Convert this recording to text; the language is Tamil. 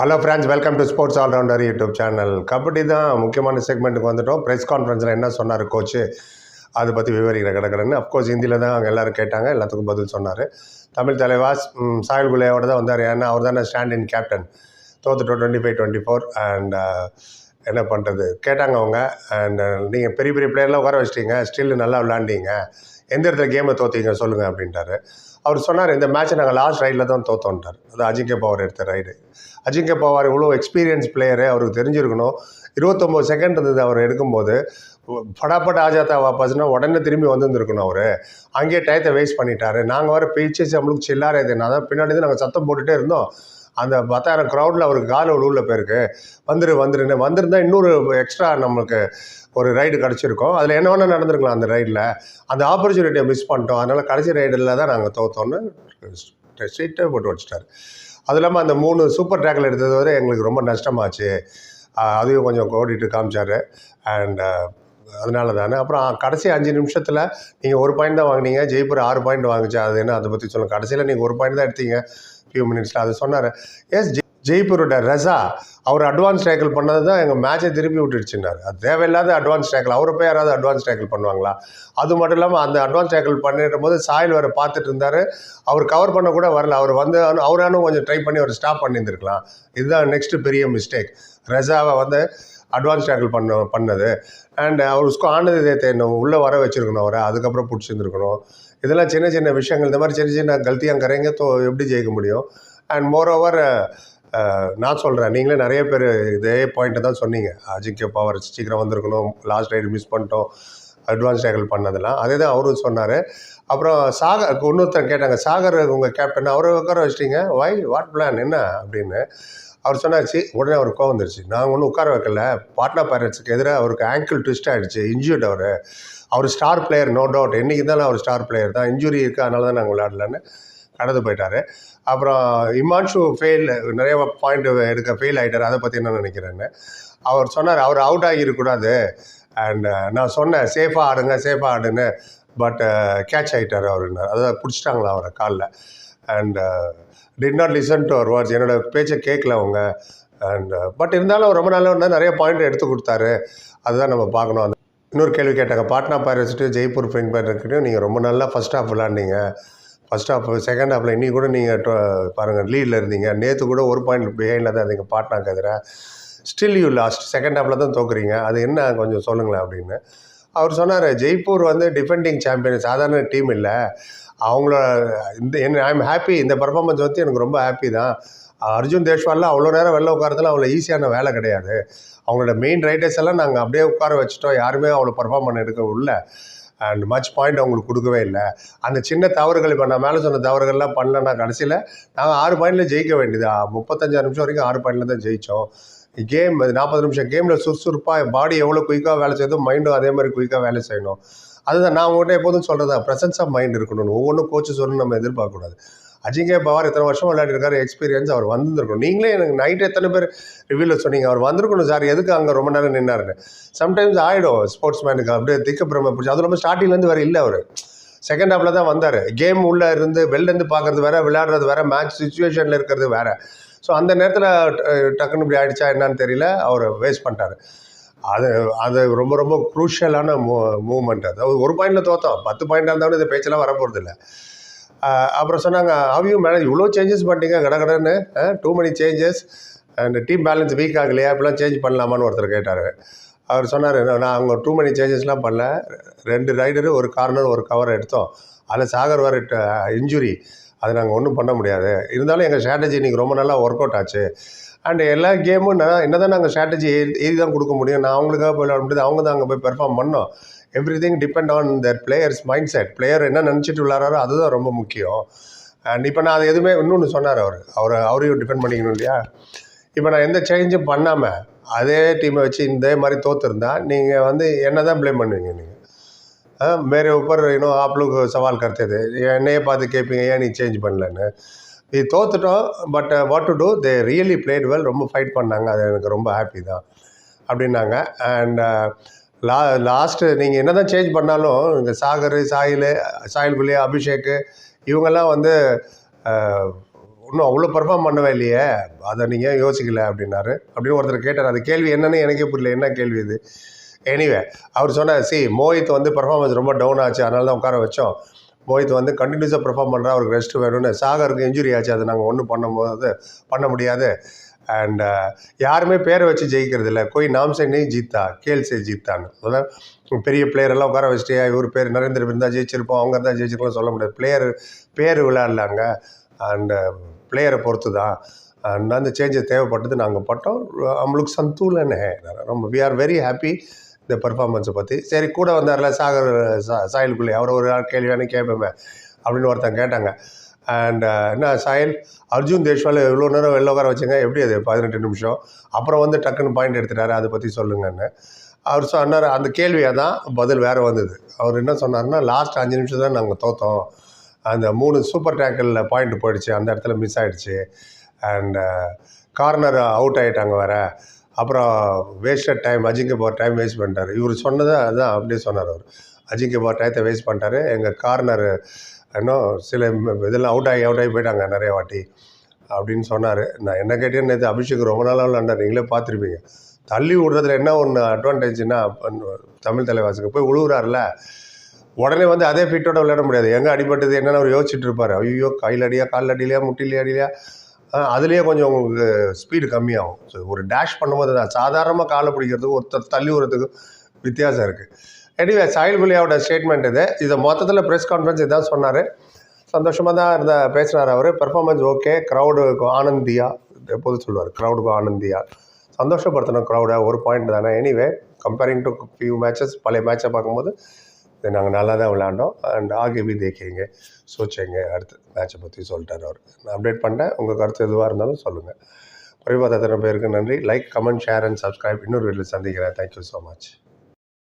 Hello friends welcome to sports allrounder YouTube channel kabaddi தான் முக்கியமான செக்மெண்ட்டுக்கு வந்துட்டோம். ப்ரெஸ் கான்ஃபரன்ஸில் என்ன சொன்னார் கோச்சு அதை பற்றி விவரிக்கிற கிடக்கிறேன்னு அஃப்கோர்ஸ் ஹிந்தியில் தான் அவங்க எல்லோரும் கேட்டாங்க. எல்லாத்துக்கும் பதில் சொன்னார். தமிழ் தலைவாஸ் சாயல் குலையோட தான் வந்தார். ஏன்னா அவர் தானே stand in captain தோத்துட்டோம் twenty five twenty four and என்ன பண்ணுறது கேட்டாங்க அவங்க. அண்ட் நீங்கள் பெரிய பெரிய பிளேயர்லாம் உட்கார வச்சிட்டீங்க. ஸ்டில் நல்லா விளாண்டீங்க எந்த இடத்துல கேமை தோத்தீங்க சொல்லுங்கள் அப்படின்ட்டாரு. அவர் சொன்னார் இந்த மேட்ச்சை நாங்கள் லாஸ்ட் ரைடில் தான் தோத்தோன்ட்டார். அது அஜிங்கே பவர் எடுத்த ரைடு அஜிங்க பவார் இவ்வளோ எக்ஸ்பீரியன்ஸ் பிளேயரு அவருக்கு தெரிஞ்சிருக்கணும். இருபத்தொம்போது செகண்ட் இருந்தது அவர் எடுக்கும்போது படாப்பட் ஆஜாத்தா வாபஸ்னா உடனே திரும்பி வந்துருந்துருக்கணும் அவர். அங்கேயே டயத்தை வேஸ்ட் பண்ணிட்டாரு. நாங்கள் வர பேச்சு நம்மளுக்கு சில்லாரே நான் தான் பின்னாடி நாங்கள் சத்தம் போட்டுகிட்டே இருந்தோம். அந்த பத்தாயிரம் க்ரௌடில் அவருக்கு கால உள்ள போயிருக்கு. வந்துரு வந்துருன்னு வந்திருந்தா இன்னொரு எக்ஸ்ட்ரா நம்மளுக்கு ஒரு ரைடு கிடச்சிருக்கோம். அதில் என்ன வேணால் நடந்திருக்கலாம் அந்த ரைடில் அந்த ஆப்பர்ச்சுனிட்டியை மிஸ் பண்ணிட்டோம். அதனால் கடைசி ரைடில் தான் நாங்கள் தோத்தோன்னு ஸ்ட்ரெயிட்டாக போட்டு வச்சுட்டார். அது இல்லாமல் அந்த மூணு சூப்பர் டேக்கில் எடுத்தது வரை எங்களுக்கு ரொம்ப நஷ்டமாச்சு. அதையும் கொஞ்சம் ஓடிட்டு காமிச்சார். அண்ட் அதனால தானே அப்புறம் கடைசி அஞ்சு நிமிஷத்தில் நீங்கள் ஒரு பாயிண்ட் தான் வாங்குனீங்க. ஜெய்ப்பூர் ஆறு பாயிண்ட் வாங்குச்சு. அது என்ன? அதை பற்றி சொல்லுங்கள் கடைசியில் நீங்கள் ஒரு பாயிண்ட் தான் எடுத்தீங்க. ஃபியூ மினிட்ஸில் அது சொன்னார். எஸ் ஜெய்ப்பூரோட ரசா அவர் அட்வான்ஸ் டேக்கிள் பண்ணது தான் எங்கள் மேட்சை திருப்பி விட்டுடுச்சுன்னாரு. அது தேவையில்லாத அட்வான்ஸ் டேக்கிள் அவரை போய் யாராவது அட்வான்ஸ் டேக்கிள் பண்ணுவாங்களா? அது மட்டும் இல்லாமல் அந்த அட்வான்ஸ் டேக்கிள் பண்ணிட்டு போது சாயில் வேறு பார்த்துட்டு இருந்தார். அவர் கவர் பண்ண கூட வரல. அவர் வந்து அவரானும் கொஞ்சம் ட்ரை பண்ணி அவர் ஸ்டாப் பண்ணியிருந்திருக்கலாம். இதுதான் நெக்ஸ்ட்டு பெரிய மிஸ்டேக் ரசாவை வந்து அட்வான்ஸ் டேக்கிள் பண்ண பண்ணது. அண்ட் அவர் உஸ்கோ ஆனது என்ன உள்ளே வர வச்சுருக்கணும் அவரை. அதுக்கப்புறம் பிடிச்சிருந்துருக்கணும். இதெல்லாம் சின்ன சின்ன விஷயங்கள். இந்த மாதிரி சின்ன சின்ன கல்த்தியாக கரைங்க தோ எப்படி ஜெயிக்க முடியும்? அண்ட் மோர் ஓவர் நான் சொல்கிறேன் நீங்களே நிறைய பேர் இதே பாயிண்ட்டை தான் சொன்னீங்க. அஜிங்கே பவர் சீக்கிரம் வந்திருக்கணும். லாஸ்ட் ரைடு மிஸ் பண்ணிட்டோம். அட்வான்ஸ் டேக்கிள் பண்ணதெல்லாம். அதே தான் அவரும் சொன்னார். அப்புறம் சாகர் இன்னொருத்தர் கேட்டாங்க சாகர் உங்கள் கேப்டன் அவரை உட்கார வச்சிட்டிங்க? வை வாட் பிளான் என்ன? அப்படின்னு. அவர் சொன்னார் சி உடனே அவர் கோவம் வந்துருச்சு. நாங்கள் ஒன்றும் உட்கார வைக்கல. பாட்னா பைரட்ஸுக்கு எதிராக அவருக்கு ஆங்கிள் ட்விஸ்ட் ஆகிடுச்சு இன்ஜூர்ட் அவர். அவர் ஸ்டார் பிளேயர் நோ டவுட் என்றைக்கு தான் அவர் ஸ்டார் பிளேயர் தான். இன்ஜுரி இருக்குது அதனால தான் நாங்கள் விளையாடலன்னு கடந்து போயிட்டார். அப்புறம் இமான்ஷு ஃபெயில் நிறைய பாயிண்ட் எடுக்க ஃபெயில் ஆகிட்டார் அதை பற்றி என்ன நினைக்கிறேன்னு. அவர் சொன்னார் அவர் அவுட் ஆகியிருக்கூடாது அண்ட் uh, நான் சொன்னேன் சேஃபாக ஆடுங்க சேஃபாக ஆடுன்னு. பட் கேட்ச் uh, ஆகிட்டார் அவருன்னார் அதை பிடிச்சிட்டாங்களா அவரை காலில். And did not listen to our words என்னோட பேச்சை கேட்கல அவங்க. அண்ட் பட் uh, இருந்தாலும் அவர் ரொம்ப நாள் வந்து நிறைய பாயிண்ட் எடுத்து கொடுத்தாரு. அதுதான் நம்ம பார்க்கணும். அந்த இன்னொரு கேள்வி கேட்டாங்க பாட்னா பைரட்ஸ்ட்டு ஜெய்ப்பூர் ஃப்ரெண்ட் பைரட்ஸ்கிட்டையும் நீங்கள் ரொம்ப நல்லா ஃபஸ்ட் ஹாஃப் விளாண்டிங்க ஃபஸ்ட் ஹாஃப் செகண்ட் ஹாஃபில் இன்றைக்கி கூட நீங்கள் பாருங்கள் லீடில் இருந்தீங்க. நேற்று கூட ஒரு பாயிண்ட் பிஹைண்டில் தான் இருந்தீங்க பாட்னாக்கு எதிராக ஸ்டில் யூ லாஸ்ட் செகண்ட் ஹாஃபில் தான் தோக்குறீங்க. அது என்ன கொஞ்சம் சொல்லுங்களேன் அப்படின்னு. அவர் சொன்னார் ஜெய்ப்பூர் வந்து டிஃபெண்டிங் சாம்பியன் சாதாரண டீம் இல்லை. அவங்கள இந்த என்ன ஐம் ஹாப்பி இந்த பர்ஃபார்மன்ஸ் வந்து எனக்கு ரொம்ப ஹாப்பி தான். அர்ஜுன் தேஷ்வாலில் அவ்வளோ நேரம் வெளில உட்காரதுல அவ்வளோ ஈஸியான வேலை கிடையாது. அவங்களோட மெயின் ரைட்டர்ஸ் எல்லாம் நாங்கள் அப்படியே உட்கார வச்சுட்டோம். யாருமே அவ்வளோ பர்ஃபார்ம் பண்ண எடுக்க உள்ள அண்ட் மச் பாயிண்ட் அவங்களுக்கு கொடுக்கவே இல்லை. அந்த சின்ன தவறுகள் இப்போ நான் மேலே சொன்ன தவறுகள்லாம் பண்ணலன்னா கடைசியில் நாங்கள் ஆறு பாயிண்டில் ஜெயிக்க வேண்டியது? முப்பத்தஞ்சாறு நிமிஷம் வரைக்கும் ஆறு பாயிண்டில் தான் ஜெயித்தோம் கேம் நாற்பது நிமிஷம். கேமில் சுறுசுறுப்பாக பாடி எவ்வளோ குயிக்காக வேலை செய்யுதோ மைண்டும் அதே மாதிரி குயிக்காக வேலை செய்யணும். அதுதான் நான் உங்கள்கிட்ட எப்போதும் சொல்கிறதா ப்ரெசன்ஸ் ஆஃப் மைண்ட் இருக்கணும் ஒவ்வொன்றும் கோச்சு சொல்லணும் நம்ம எதிர்பார்க்கக்கூடாது. அஜிங்கே பவார் எத்தனை வருஷம் விளையாடிருக்காரு எக்ஸ்பீரியன்ஸ் அவர் வந்திருக்கணும் நீங்களே எனக்கு நைட் எத்தனை பேர் ரிவ்யூவில் சொன்னீங்க அவர் வந்திருக்கணும் சார் எதுக்கு அங்கே ரொம்ப நேரம் நின்னாருன்னு. சம்டைம்ஸ் ஆகிடும் ஸ்போர்ட்ஸ் மேனுக்கு அப்படியே திக்க பிரம பிடிச்சி அது ரொம்ப ஸ்டார்டிங்லேருந்து வேறு இல்லை அவர். செகண்ட் ஹாஃபில் தான் வந்தார். கேம் உள்ளே இருந்து வெளிலேருந்து பார்க்குறது வேற விளையாடுறது வேறு மேட்ச் சுச்சுவேஷனில் இருக்கிறது வேற. ஸோ அந்த நேரத்தில் டக்குன்னு இப்படி ஆகிடுச்சா என்னன்னு தெரியல அவர் வேஸ்ட் பண்ணிட்டார். அது அது ரொம்ப ரொம்ப குரூஷியலான மூ மூமெண்ட் அது. ஒரு பாயிண்டில் தோத்தோம். பத்து பாயிண்டாக இருந்தாலும் இந்த பேச்செல்லாம் வரப்போகிறது இல்லை அப்புறம் சொன்னாங்க அவையும் மேனேஜ் இவ்வளோ சேஞ்சஸ் பண்ணிட்டீங்க கட கடன்னு too many changes and team balance weak ஆகலையா இப்பெல்லாம் சேஞ்ச் பண்ணலாமான்னு ஒருத்தர் கேட்டார். அவர் சொன்னார் நான் அவங்க டூ மணி சேஞ்சஸ்லாம் பண்ணல ரெண்டு ரைடரு ஒரு கார்னர் ஒரு கவர் எடுத்தோம். அதில் சாகர் வர இன்ஜுரி அது நாங்கள் ஒன்றும் பண்ண முடியாது. இருந்தாலும் எங்கள் ஸ்ட்ராட்டஜி இன்றைக்கி ரொம்ப நல்லா ஒர்க் அவுட் ஆச்சு. அண்ட் எல்லா கேமும் நான் என்ன தான் நாங்கள் ஸ்ட்ராட்டஜி எழுதி தான் கொடுக்க முடியும். நான் அவங்களுக்காக போய் விளையாட முடியாது. அவங்க தான் அங்கே போய் பெர்ஃபார்ம் பண்ணோம். Everything depend on the players mindset player என்ன நினச்சிட்டு விளாட்றாரோ அதுதான் ரொம்ப முக்கியம். அண்ட் இப்போ நான் அது எதுவுமே இன்னொன்று சொன்னார் அவர். அவர் அவரையும் டிபெண்ட் பண்ணிக்கணும் இல்லையா? இப்போ நான் எந்த சேஞ்சும் பண்ணாமல் அதே டீமை வச்சு இதே மாதிரி தோற்றுருந்தா நீங்கள் வந்து என்ன தான் ப்ளேம் பண்ணுவீங்க நீங்கள் வேறு ஊப்பர் இன்னும் ஆப் லோக் சவால் கருத்தது. என்னையே பார்த்து கேட்பீங்க ஏன் நீ சேஞ்ச் பண்ணலன்னு? இது தோத்துட்டோம் but what to do they really played well ரொம்ப ஃபைட் பண்ணாங்க. அது எனக்கு ரொம்ப ஹாப்பி தான். அப்படின்னாங்க. அண்ட் லா லாஸ்ட்டு நீங்கள் என்ன தான் சேஞ்ச் பண்ணாலும் இந்த சாகர் சாயில் சாயில் புள்ளி அபிஷேக்கு இவங்கெல்லாம் வந்து இன்னும் அவ்வளோ பெர்ஃபார்ம் பண்ணவே இல்லையே. அதை நீங்கள் யோசிக்கல அப்படின்னாரு. அப்படின்னு ஒருத்தர் கேட்டார். அது கேள்வி என்னன்னு எனக்கே புரியல. என்ன கேள்வி இது? எனிவே அவர் சொன்னார் சி மோஹித் வந்து பெர்ஃபார்மன்ஸ் ரொம்ப டவுன் ஆச்சு. அதனால தான் உட்கார வச்சோம். மோஹித் வந்து கண்டினியூஸாக பெர்ஃபார்ம் பண்ணுறா அவருக்கு ரெஸ்ட் வேணும்னு. சாகருக்கு இன்ஜுரி ஆச்சு. அதை நாங்கள் ஒன்றும் பண்ணும்போது பண்ண முடியாது. அண்ட் uh, யாருமே பேரை வச்சு ஜெயிக்கிறது இல்லை கோய் நாம் சே ஜீத்தா கேல் சே ஜீத்தான்னு. அதான் பெரிய பிளேயரெல்லாம் உட்கார வச்சுட்டு இவர் பேர் நரேந்திர இருந்தால் ஜெயிச்சிருப்போம் அவங்க இருந்தால் ஜெயிச்சிருக்கலாம் சொல்ல முடியாது. பிளேயர் பேர் விளையாடலாங்க. அண்டு பிளேயரை பொறுத்து தான் அண்ட் அந்த சேஞ்சஸ் தேவைப்பட்டது நாங்கள் பட்டோம். நம்மளுக்கு சந்தூலன்னு ரொம்ப வி ஆர் வெரி ஹாப்பி இந்த பெர்ஃபார்மன்ஸை பற்றி சரி கூட வந்தார்ல சாகர் சா சாயலுக்குள்ளே அவர் ஒரு ஆள் கேள்வியான கேட்பேமே அப்படின்னு ஒருத்தன் கேட்டாங்க. அண்ட் uh, என்ன சாயல்? அர்ஜுன் தேஷ்வால் இவ்வளோ நேரம் வெளில உட்கார வச்சுங்க. எப்படி அது? பதினெட்டு நிமிஷம். அப்புறம் வந்து டக்குன்னு பாயிண்ட் எடுத்துட்டாரு. அதை பற்றி சொல்லுங்கன்னு அவர் சொன்னார் அந்த கேள்வியாக தான் பதில் வேறு வந்தது. அவர் என்ன சொன்னார்னா லாஸ்ட் அஞ்சு நிமிஷம் தான் நாங்கள் தோத்தோம். அந்த மூணு சூப்பர் டேக்கிளில் பாயிண்ட் போயிடுச்சு. அந்த இடத்துல மிஸ் ஆகிடுச்சு அண்ட் கார்னர் uh, அவுட் ஆகிட்டாங்க வேறு. அப்புறம் வேஸ்டட் டைம் அஜிங்க போகிற டைம் வேஸ்ட் பண்ணிட்டார். இவர் சொன்னதை அதுதான் அப்படியே சொன்னார் அவர். அஜிங்க போகிற டயத்தை வேஸ்ட் பண்ணிட்டாரு. எங்கள் கார்னர் இன்னும் சில இதெல்லாம் அவுட் ஆகி அவுட் ஆகி போயிட்டாங்க நிறைய வாட்டி. அப்படின்னு சொன்னார். நான் என்ன கேட்டேன்னு நேற்று அபிஷேக் ரொம்ப நாளாக விளாண்டார் நீங்களே பார்த்துருப்பீங்க. தள்ளி விடுறதுல என்ன ஒன்று அட்வான்டேஜ்னா தமிழ் தலைவாசுக்கு போய் உழுவுறாருல. உடனே வந்து அதே ஃபிட்டோட விளையாட முடியாது. எங்கே அடிபட்டது என்னென்னு அவர் யோசிச்சுட்டு இருப்பார். ஐயோ கையில் அடியா காலில் அடியிலையா முட்டிலே அடியிலையா? அதுலேயே கொஞ்சம் உங்களுக்கு ஸ்பீடு கம்மியாகும். ஸோ ஒரு டேஷ் பண்ணும்போது தான். சாதாரணமாக காலை பிடிக்கிறதுக்கு ஒருத்தர் தள்ளி விடுறதுக்கு வித்தியாசம் இருக்குது எனிவே சாயில் குலியாவோட ஸ்டேட்மெண்ட் இது. இது மொத்தத்தில் ப்ரெஸ் கான்ஃபரன்ஸ் இதான் சொன்னார். சந்தோஷமாக தான் இருந்த பேசினார் அவர். Performance okay க்ரௌடுக்கு ஆனந்தியா? எப்போது சொல்லுவார்? க்ரௌடுக்கு ஆனந்தியா? சந்தோஷப்படுத்தணும் க்ரௌடை ஒரு பாயிண்ட் தானே. Anyway comparing to few matches பழைய மேட்சை பார்க்கும்போது இது நாங்கள் நல்லா தான் விளாண்டோம் அண்ட் ஆகே பி தேக்கிங்க சோச்சேங்க. அடுத்து மேட்சை பற்றி சொல்லிட்டார் அவர். நான் அப்டேட் பண்ணேன் உங்கள் கருத்து எதுவாக இருந்தாலும் சொல்லுங்கள் பரிபாத பேருக்கு நன்றி. Like comment share and subscribe இன்னொரு வீட்டில் சந்திக்கிறேன். Thank you so much